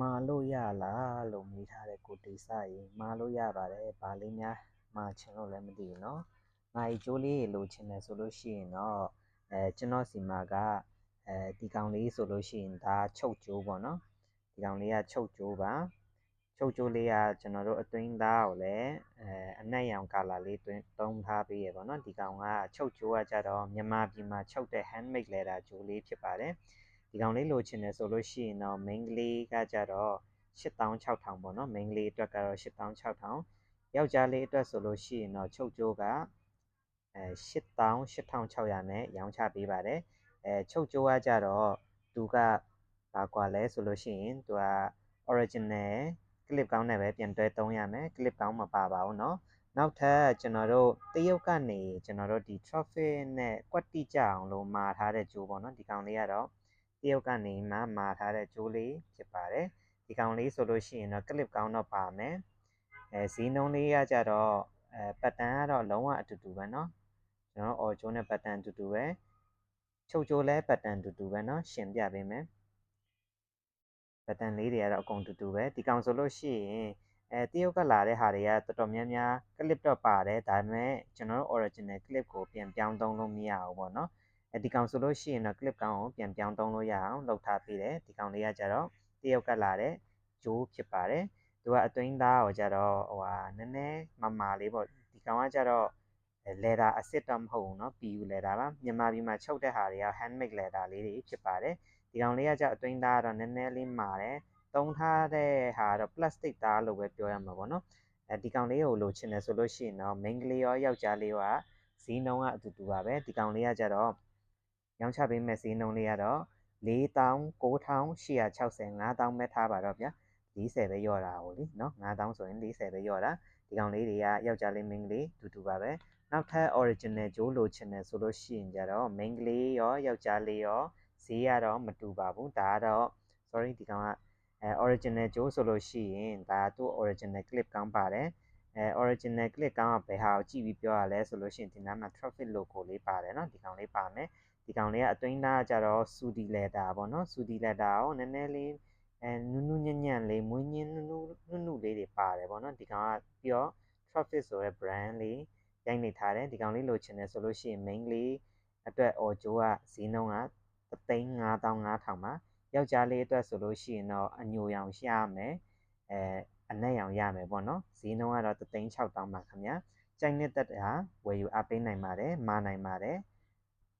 မှာလို့ရလားလို့မေးထားတဲ့ကိုတေစာရေမှာလို့ရပါတယ်။ဘာလေးများမှာချင်လို့လည်းမသိဘူးเนาะ။ငါအကျိုးလေးလိုချင်တယ်ဆိုလို့ရှိရင်တော့အဲကျွန်တော်စီမှာကအဲဒီကောင်လေးဆိုလို့ရှိရင်ဒါချုပ်ကျိုးပေါ့နော်။ဒီကောင်လေးကချုပ်ကျိုးပါ။ချုပ်ကျိုးလေးကကျွန်တော်တို့အတွင်းသားကိုလည်းအဲအနက်ရောင်ကာလာလေးတွင်းတုံးထားပေးရပေါ့နော်။ဒီကောင်ကချုပ်ကျိုးကကြတော့မြန်မာပြည်မှာချုပ်တဲ့ handmade leather ကျိုးလေးဖြစ်ပါတယ်။ ဒီကောင်လေးလိုချင်တယ်ဆိုလို့ရှိရင်တော့ main ကလေးကကြတော့8600ပေါ့နော် main ကလေးအတွက်ကတော့8600ယောက်ျားလေးအတွက်ဆိုလို့ရှိရင်တော့ချုပ်ကျိုးကအဲ88,600နဲ့ရောင်းချပေးပါတယ်အဲချုပ်ကျိုးကကြတော့သူကဘာကွာလဲဆိုလို့ရှိရင်သူက original clip ကောင်းနဲ့ပဲပြန်တွဲသုံးရမယ် clip ကောင်းမပါပါဘူးเนาะနောက်ထပ်ကျွန်တော်တို့တရုတ်ကနေကျွန်တော်တို့ဒီ traffic နဲ့ကွက်တိကြအောင်လို့မာထားတဲ့ကြိုးပေါ့နော်ဒီကောင်လေးကတော့ တရုတ်ကနေမှမာထားတဲ့ကြိုးလေးဖြစ်ပါတယ်ဒီကောင်လေးဆိုလို့ရှိရင်တော့ clip ကောင်းတော့ပါမယ်အဲဈေးနှုန်းလေးကကြတော့အဲပတ်တန်ကတော့လုံးဝအတူတူပဲเนาะကျွန်တော်အော်ကျိုးနဲ့ပတ်တန်အတူတူပဲချုပ်ကျိုးလဲပတ်တန်အတူတူပဲเนาะရှင်ပြပေးမယ်ပတ်တန်လေးတွေကတော့အကုန်တူတူပဲဒီကောင်ဆိုလို့ရှိရင်အဲတရုတ်ကလာတဲ့ဟာတွေကတော်တော်များများ clip တော့ပါတယ်ဒါပေမဲ့ကျွန်တော်တို့ original clip ကိုပြန်ပြောင်းသုံးလို့မရဘူးပေါ့နော်အဲ ဒီကောင်ဆိုလို့ရှိရင်တော့ clip ကောင်းကိုပြန်ပြောင်းသုံးလို့ရအောင်လုပ်ထားပေးတယ်ဒီကောင်လေးကကြတော့တရုတ်ကလာတဲ့ဂျိုးဖြစ်ပါတယ်သူကအတွင်းသားကိုကြတော့ဟိုဟာနည်းနည်းမမာလေးပေါ့ဒီကောင်ကကြတော့ leather အစ်စ်တော့မဟုတ်ဘူးเนาะ PU leather ပါမြန်မာပြည်မှာချုပ်တဲ့ဟာတွေက handmade leather လေးတွေဖြစ်ပါတယ်ဒီကောင်လေးကကြအတွင်းသားကတော့နည်းနည်းလေးမာတယ်သုံးထားတဲ့ဟာတော့ plastic သားလို့ပဲပြောရမှာပေါ့နော်အဲဒီကောင်လေးကိုလိုချင်တယ်ဆိုလို့ရှိရင်တော့ main ကလေးရောယောက်ျားလေးရောဈေးနှုန်းကအတူတူပါပဲဒီကောင်လေးကကြတော့ ရောင်းချပေးမဲ့ဈေးနှုန်းလေးကတော့49,860 5000ပဲထားပါတော့ဗျာ40ပဲရော့တာဟိုလीเนาะ5000ဆိုရင်40ပဲရော့တာဒီကောင်လေးတွေကယောက်ျားလေး main ကလေးတူတူပါပဲနောက်ထပ် original ဂျိုးလိုချင်တယ်ဆိုလို့ရှိရင်ကြတော့ main ကလေးရောယောက်ျားလေးရောဈေးကတော့မတူပါဘူးဒါကတော့ sorry ဒီကောင်ကအဲ original ဂျိုးဆိုလို့ရှိရင်ဒါသူ့ original clip ကောင်းပါတယ်အဲ original clip ကောင်းကဘယ်ဟာကိုကြည့်ပြီးပြောရလဲဆိုလို့ရှိရင်ဒီနားမှာ traffic logo လေးပါတယ်เนาะဒီကောင်လေးပါမယ် ဒီကောင်လေးကအတွင်းသားကြတော့စူဒီလက်တာပေါ့နော်စူဒီလက်တာကိုနည်းနည်းလေးအဲနုနုညံ့ညံ့လေးမွေးညင်းနုနုနုနုလေးတွေပါတယ်ပေါ့နော်ဒီကောင်ကပြီးတော့ traffic ဆိုတဲ့ brand လေးရိုက်နေထားတယ်ဒီကောင်လေးလိုချင်တယ်ဆိုလို့ရှိရင် main လေးအတွက် Ojo ကဈေးနှုန်းက3,500ပါယောက်ျားလေးအတွက်ဆိုလို့ရှိရင်တော့အညိုရောင်ရှားမယ်အဲအနက်ရောင်ရမယ်ပေါ့နော်ဈေးနှုန်းကတော့3,600ပါခင်ဗျာကြိုက်နေတဲ့ဟာဝယ်ယူအပ်ပေးနိုင်ပါတယ်မာနိုင်ပါတယ်